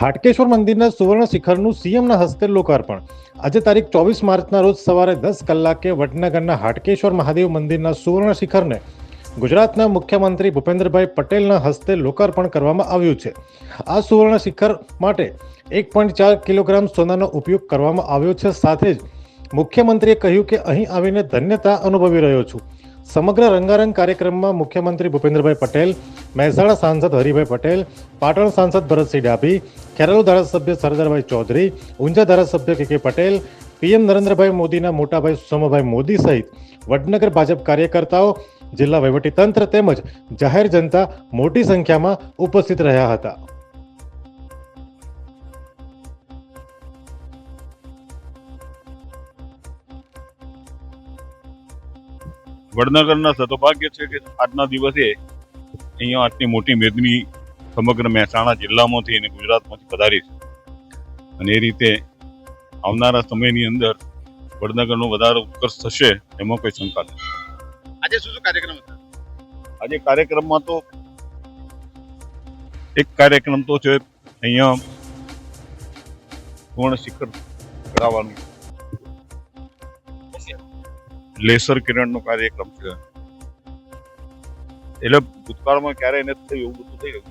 હાટકેશ્વર મંદિરના સુવર્ણ શિખરનું સીએમના હસ્તે લોકાર્પણ. આજે તારીખ ચોવીસ માર્ચના રોજ સવારે દસ કલાકે વડનગરના હાટકેશ્વર મહાદેવ મંદિરના સુવર્ણ શિખરને ગુજરાતના મુખ્યમંત્રી ભૂપેન્દ્રભાઈ પટેલના હસ્તે લોકાર્પણ કરવામાં આવ્યું છે. આ સુવર્ણ શિખર માટે એક પોઈન્ટ ચાર કિલોગ્રામ સોનાનો ઉપયોગ કરવામાં આવ્યો છે. સાથે જ મુખ્યમંત્રીએ કહ્યું કે અહીં આવીને ધન્યતા અનુભવી રહ્યો છું. સમગ્ર રંગારંગ કાર્યક્રમમાં મુખ્યમંત્રી ભૂપેન્દ્રભાઈ પટેલ, મહેસાણા સાંસદ હરિભાઈ પટેલ, પાટણ સાંસદ ભરતસિંહ ડાભી, ખેરાલુ ધારાસભ્ય સરદારભાઈ ચૌધરી, ઊંઝા ધારાસભ્ય કે કે પટેલ, પીએમ નરેન્દ્રભાઈ મોદીના મોટાભાઈ સુષમાભાઈ મોદી સહિત વડનગર ભાજપ કાર્યકર્તાઓ, જિલ્લા વહીવટીતંત્ર તેમજ જાહેર જનતા મોટી સંખ્યામાં ઉપસ્થિત રહ્યા હતા. વડનગરના સદભાગ્ય છે કે આજના દિવસે અહીંયા આટલી મોટી મેદની સમગ્ર મહેસાણા જિલ્લામાંથી અને ગુજરાતમાંથી પધારી છે. અને એ રીતે આવનારા સમયની અંદર વડનગરનો વધારે ઉત્કર્ષ થશે એમાં કોઈ શંકા નથી. આજે શું શું કાર્યક્રમ હતા? આજે કાર્યક્રમમાં તો એક કાર્યક્રમ તો છે અહીંયા સુવર્ણ શિખર ચડાવવાનું લેસર કિરણનો કાર્યક્રમ છે. એટલે ભૂતકાળમાં ક્યારેય એને થયું એવું બધું થઈ રહ્યું